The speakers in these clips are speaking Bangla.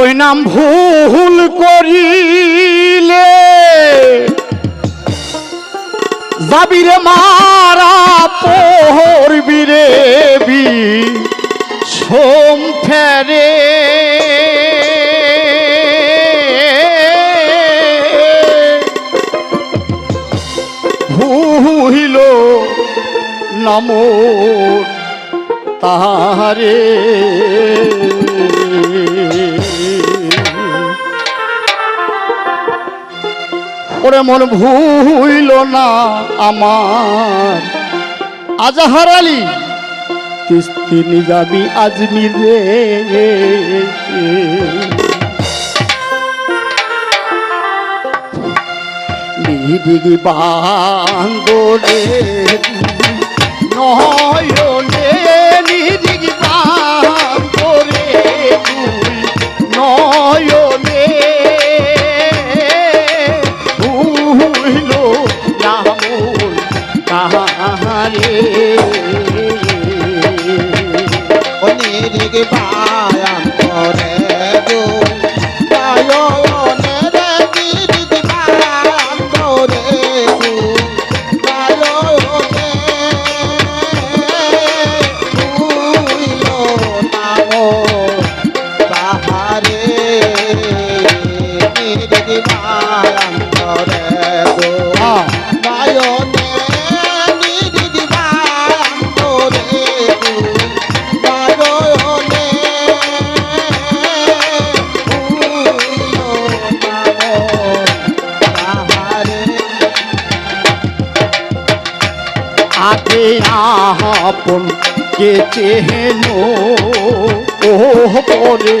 ওই নাম ভুল করিলে। যাবিরে মারা পড়বিরে বি সোম ফেরে। ভুহিল নম তাহারে। ওরে মন ভুইল না আমার। আজাহার আলী তিস্তিনি যাবি আজমির রে নিদিগি বান্দরে নয়নে বায়ান করে। আপন কে চেহেন ও পরে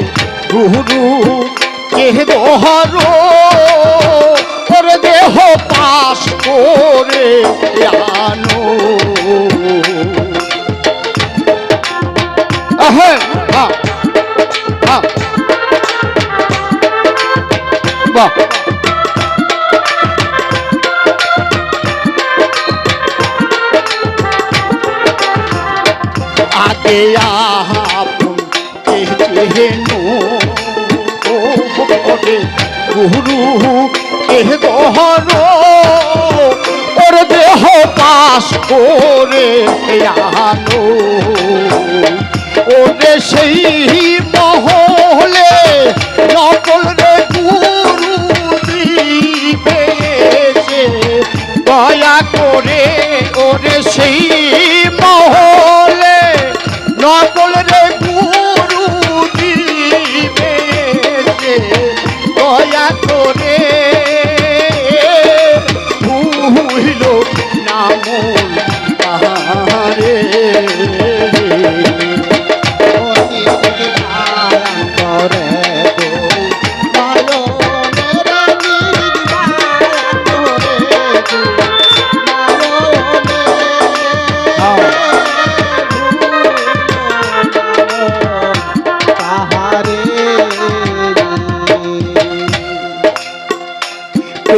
গুরু কে দোহার। দেহ পাশ করে আপন কেহেনু ও ভরে গুরু এহ দহর ওর দেহ পাশ করে আনো ওরে সেই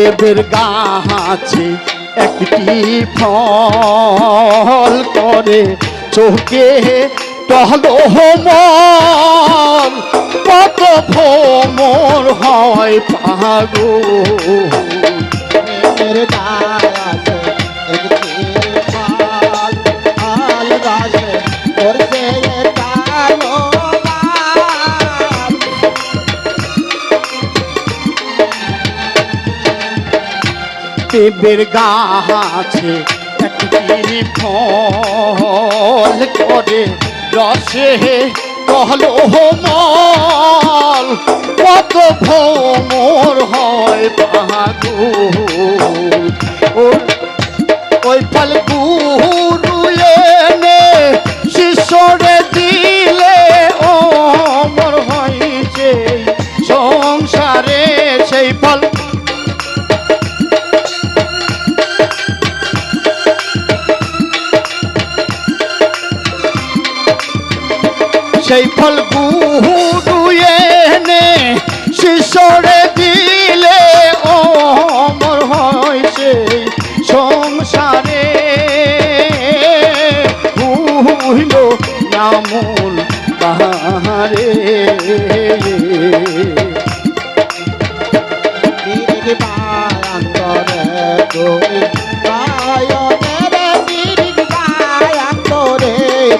দেবের গাছে একটি ফল করে। চোখে টহল হোমর কত ভ্রমর হয় পাগো দেবের গাছে একটি ফল করে রসে টহল মল কত ভোমর হয় বাহাদুর। ওই ফল সেই ফল গুয়ে নে শিশরে দিলে অমর হয় সেই সংসারে হইল নামুল পাহাড়ে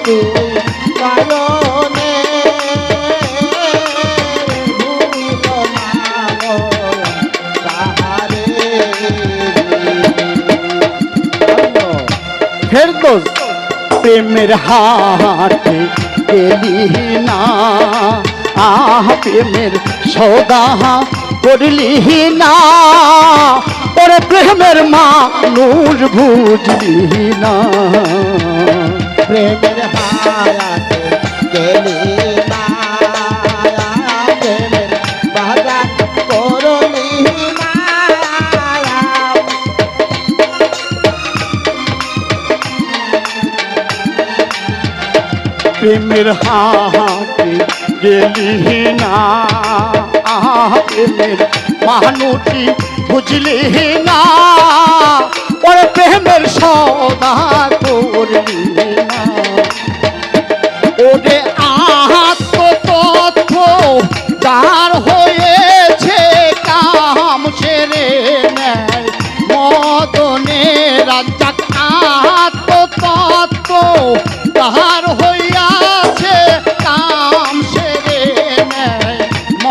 Thank you. ফেরদোস প্রেমের হাটে গেলি না। আহ, প্রেমের সৌদা করলি না। ওরে প্রেমের মানুষ বুঝলি না। প্রেমের হায়াতে গেলি প্রেমের হাটে গেলি না। প্রেমের মানুষই বুঝলি না। ওর প্রেমের সদা করলি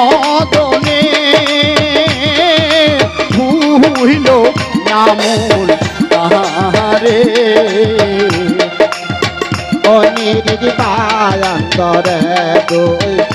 মদনে ভুইল নামুল তাহারে। অনির্বায় অন্তরে তুই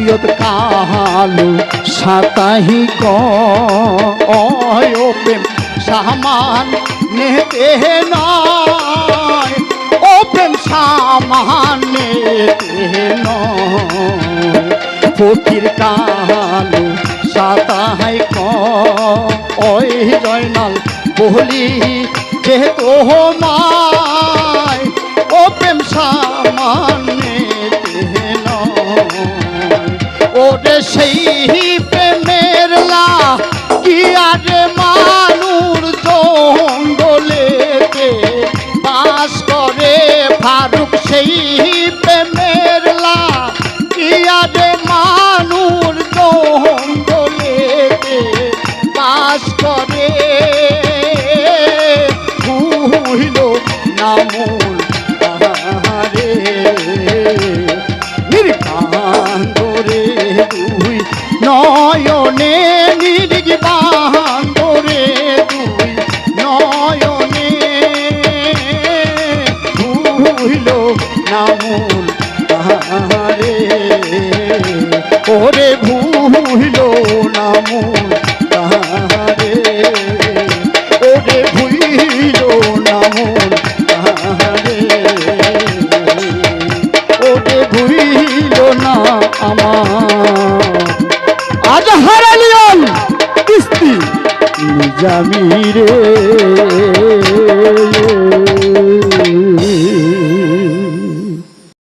সৈয়দ কালু সাতাহি কয় প্রেম সামান নেতে ও প্রেম সামান নেতে নয় ফকির কালু সাতাহাই কয় জয়নাল বলি যে তোমায় ও প্রেম সামান্যে ওরে সেই প্রেমের লা কি আরে নামুল